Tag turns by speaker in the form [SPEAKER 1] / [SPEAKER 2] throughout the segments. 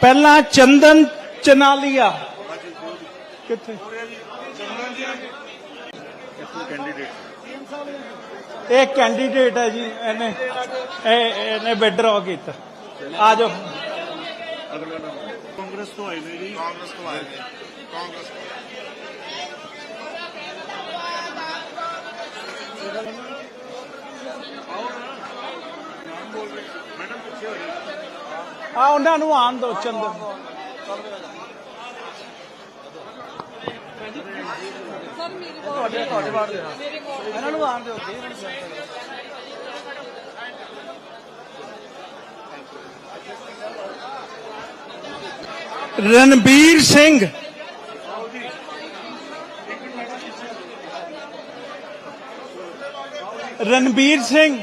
[SPEAKER 1] ਪਹਿਲਾਂ ਚੰਦਨ ਚਨਾਲੀਆ। ਕਿੱਥੇ? ਇਹ ਕੈਂਡੀਡੇਟ ਹੈ ਜੀ ਇਹਨੇ ਇਹ ਇਹਨੇ ਵਿਡਰਾ ਕੀਤਾ। ਆ ਜਾਓ।
[SPEAKER 2] ਕਾਂਗਰਸ ਤੋਂ ਆਏ ਨੇ ਜੀ।
[SPEAKER 3] ਕਾਂਗਰਸ ਤੋਂ ਆਏ ਨੇ। ਕਾਂਗਰਸ ਤੋਂ।
[SPEAKER 2] ਮੈਡਮ ਪਿੱਛੇ ਹੋ ਜਾਓ
[SPEAKER 1] ਆ ਉਹਨਾਂ ਨੂੰ ਆਣ ਦੋ। ਚੰਦਨ
[SPEAKER 4] ਇਹਨਾਂ ਨੂੰ ਆਣ ਦਿਓ
[SPEAKER 1] ਰਣਬੀਰ ਸਿੰਘ। ਰਣਬੀਰ ਸਿੰਘ।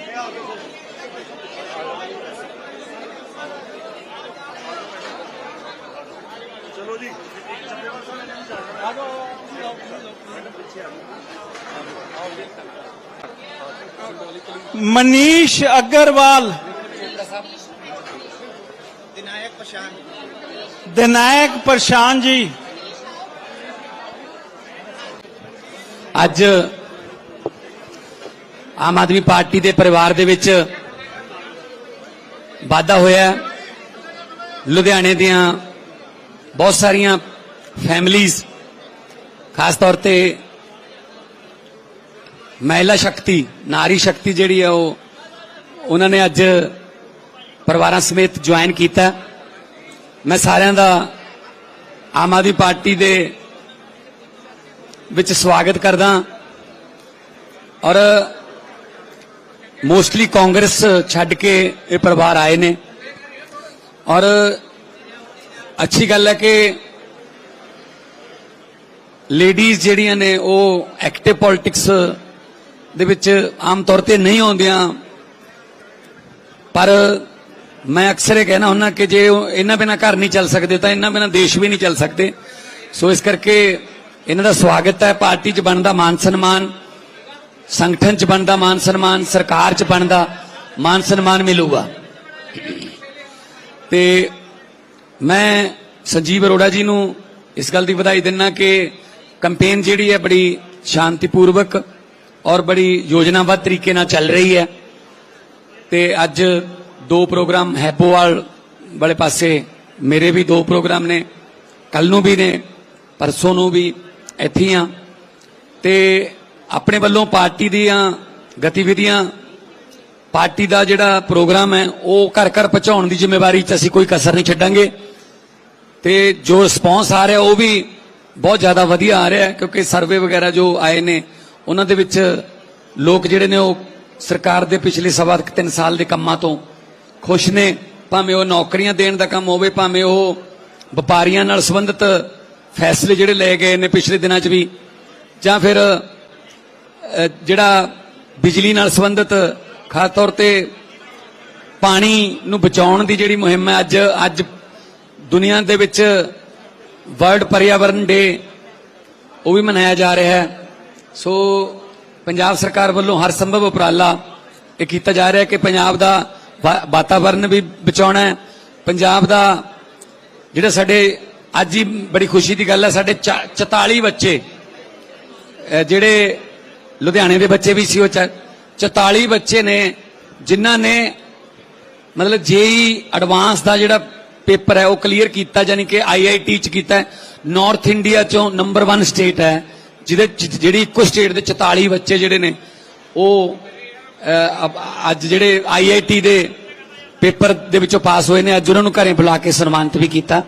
[SPEAKER 1] ਮਨੀਸ਼ ਅਗਰਵਾਲ
[SPEAKER 3] ਵਿਨਾਇਕ ਪਛਾਣ
[SPEAKER 1] ਦਿਨਾਇਕ ਪ੍ਰਸ਼ਾਨ ਜੀ
[SPEAKER 5] ਅੱਜ ਆਮ ਆਦਮੀ ਪਾਰਟੀ ਦੇ ਪਰਿਵਾਰ ਦੇ ਵਿੱਚ ਵਾਧਾ ਹੋਇਆ। ਲੁਧਿਆਣੇ ਦੀਆਂ ਬਹੁਤ ਸਾਰੀਆਂ ਫੈਮਲੀਆਂ ਖਾਸ ਤੌਰ ਤੇ ਮਹਿਲਾ ਸ਼ਕਤੀ, ਨਾਰੀ ਸ਼ਕਤੀ ਜਿਹੜੀ ਹੈ ਉਹ ਉਹਨਾਂ ਨੇ ਅੱਜ ਪਰਿਵਾਰਾਂ ਸਮੇਤ ਜੁਆਇਨ ਕੀਤਾ। ਮੈਂ ਸਾਰਿਆਂ ਦਾ ਆਮ ਆਦਮੀ ਪਾਰਟੀ ਦੇ ਵਿੱਚ ਸਵਾਗਤ ਕਰਦਾ ਔਰ ਮੋਸਟਲੀ ਕਾਂਗਰਸ ਛੱਡ ਕੇ ਇਹ ਪਰਿਵਾਰ ਆਏ ਨੇ। ਔਰ ਅੱਛੀ ਗੱਲ ਹੈ ਕਿ ਲੇਡੀਜ਼ ਜਿਹੜੀਆਂ ਨੇ ਉਹ ਐਕਟਿਵ ਪੋਲਿਟਿਕਸ ਦੇ ਵਿੱਚ ਆਮ ਤੌਰ ਤੇ ਨਹੀਂ ਆਉਂਦੀਆਂ। ਪਰ ਮੈਂ ਅਕਸਰ ਇਹ ਕਹਿਣਾ ਹੁੰਦਾ ਕਿ ਜੇ ਉਹ ਇਹਨਾਂ ਬਿਨਾ ਘਰ ਨਹੀਂ ਚੱਲ ਸਕਦੇ, ਤਾਂ ਇਹਨਾਂ ਬਿਨਾ ਦੇਸ਼ ਵੀ ਨਹੀਂ ਚੱਲ ਸਕਦੇ। ਸੋ ਇਸ ਕਰਕੇ ਇਹਨਾਂ ਦਾ ਸਵਾਗਤ ਹੈ। ਪਾਰਟੀ 'ਚ ਬਣਦਾ ਮਾਨ ਸਨਮਾਨ, ਸੰਗਠਨ 'ਚ ਬਣਦਾ ਮਾਨ ਸਨਮਾਨ, ਸਰਕਾਰ 'ਚ ਬਣਦਾ ਮਾਨ ਸਨਮਾਨ ਮਿਲੂਗਾ। ਤੇ ਮੈਂ ਸੰਜੀਵ ਅਰੋੜਾ ਜੀ ਨੂੰ ਇਸ ਗੱਲ ਦੀ ਵਧਾਈ ਦਿੰਨਾ ਕਿ ਕੰਪੇਨ ਜਿਹੜੀ ਹੈ ਬੜੀ ਸ਼ਾਂਤੀਪੂਰਵਕ ਔਰ ਬੜੀ ਯੋਜਨਾਬੱਧ ਤਰੀਕੇ ਨਾਲ ਚੱਲ ਰਹੀ ਹੈ। ਤੇ ਅੱਜ ਦੋ ਪ੍ਰੋਗਰਾਮ ਹੈਪੋਵਾਲ ਵਾਲੇ ਪਾਸੇ ਮੇਰੇ ਵੀ ਦੋ ਪ੍ਰੋਗਰਾਮ ਨੇ ਕੱਲ ਨੂੰ ਵੀ ਨੇ, ਪਰਸੋਂ ਨੂੰ ਵੀ ਇੱਥੇ ਹੀ ਆ ਤੇ ਆਪਣੇ ਵੱਲੋਂ ਪਾਰਟੀ ਦੀਆਂ ਗਤੀਵਿਧੀਆਂ, ਪਾਰਟੀ ਦਾ ਜਿਹੜਾ ਪ੍ਰੋਗਰਾਮ ਹੈ, ਉਹ ਘਰ ਘਰ ਪਹੁੰਚਾਉਣ ਦੀ ਜ਼ਿੰਮੇਵਾਰੀ 'ਚ ਅਸੀਂ ਕੋਈ ਕਸਰ ਨਹੀਂ ਛੱਡਾਂਗੇ। ਤੇ ਜੋ ਰਿਸਪੌਂਸ ਆ ਰਿਹਾ ਉਹ ਵੀ ਬਹੁਤ ਜ਼ਿਆਦਾ ਵਧੀਆ ਆ ਰਿਹਾ ਹੈ, ਕਿਉਂਕਿ ਸਰਵੇ ਵਗੈਰਾ ਜੋ ਆਏ ਨੇ, ਉਹਨਾਂ ਦੇ ਵਿੱਚ ਲੋਕ ਜਿਹੜੇ ਨੇ ਉਹ ਸਰਕਾਰ ਦੇ ਪਿਛਲੇ ਸਵਾ ਤਿੰਨ ਸਾਲ ਦੇ ਕੰਮਾਂ ਤੋਂ ਖੁਸ਼ ਨੇ। ਭਾਵੇਂ ਉਹ ਨੌਕਰੀਆਂ ਦੇਣ ਦਾ ਕੰਮ ਹੋਵੇ, ਭਾਵੇਂ ਉਹ ਵਪਾਰੀਆਂ ਨਾਲ ਸੰਬੰਧਿਤ ਫੈਸਲੇ ਜਿਹੜੇ ਲਏ ਗਏ ਨੇ ਪਿਛਲੇ ਦਿਨਾਂ 'ਚ ਵੀ, ਜਾਂ ਫਿਰ ਜਿਹੜਾ ਬਿਜਲੀ ਨਾਲ ਸੰਬੰਧਿਤ ਖਾਸ ਤੌਰ ਤੇ ਪਾਣੀ ਨੂੰ ਬਚਾਉਣ ਦੀ ਜਿਹੜੀ ਮੁਹਿੰਮ ਹੈ, ਅੱਜ ਅੱਜ ਦੁਨੀਆ ਦੇ ਵਿੱਚ ਵਰਲਡ ਪਰਿਆਵਰਨ ਡੇ, ਉਹ ਵੀ ਮਨਾਇਆ ਜਾ ਰਿਹਾ ਹੈ। ਸੋ ਪੰਜਾਬ ਸਰਕਾਰ ਵੱਲੋਂ ਹਰ ਸੰਭਵ ਉਪਰਾਲਾ ਇਹ ਕੀਤਾ ਜਾ ਰਿਹਾ ਹੈ ਕਿ ਪੰਜਾਬ ਦਾ ਵਾ- ਵਾਤਾਵਰਨ ਵੀ ਬਚਾਉਣਾ ਹੈ। ਪੰਜਾਬ ਦਾ ਜਿਹੜਾ ਸਾਡੇ, ਅੱਜ ਹੀ ਬੜੀ ਖੁਸ਼ੀ ਦੀ ਗੱਲ ਹੈ, ਸਾਡੇ ਚਾ- 44 ਬੱਚੇ ਜਿਹੜੇ ਲੁਧਿਆਣੇ ਦੇ ਬੱਚੇ ਵੀ ਸੀ, ਉਹ ਚ- 44 ਬੱਚੇ ਨੇ, ਜਿਨ੍ਹਾਂ ਨੇ ਮਤਲਬ ਜੇਈ ਐਡਵਾਂਸ ਦਾ ਜਿਹੜਾ ਪੇਪਰ ਹੈ ਉਹ ਕਲੀਅਰ ਕੀਤਾ ਯਾਨੀ ਕਿ ਆਈਆਈਟੀ ਚ ਕੀਤਾ ਨਾਰਥ ਇੰਡੀਆ ਚੋਂ ਨੰਬਰ 1 ਸਟੇਟ ਹੈ ਜਿਹਦੇ ਚ- ਜਿਹੜੀ ਇੱਕੋ ਸਟੇਟ ਦੇ 44 ਬੱਚੇ ਜਿਹੜੇ ਨੇ ਉਹ ਅਹ, ਅਬ- ਅੱਜ ਜਿਹੜੇ ਆਈਆਈਟੀ ਦੇ ਪੇਪਰ ਦੇ ਵਿੱਚੋਂ ਪਾਸ ਹੋਏ ਨੇ ਅੱਜ ਉਹਨਾਂ ਨੂੰ ਘਰੇ ਬੁਲਾ ਕੇ ਸਨਮਾਨਿਤ ਵੀ ਕੀਤਾ।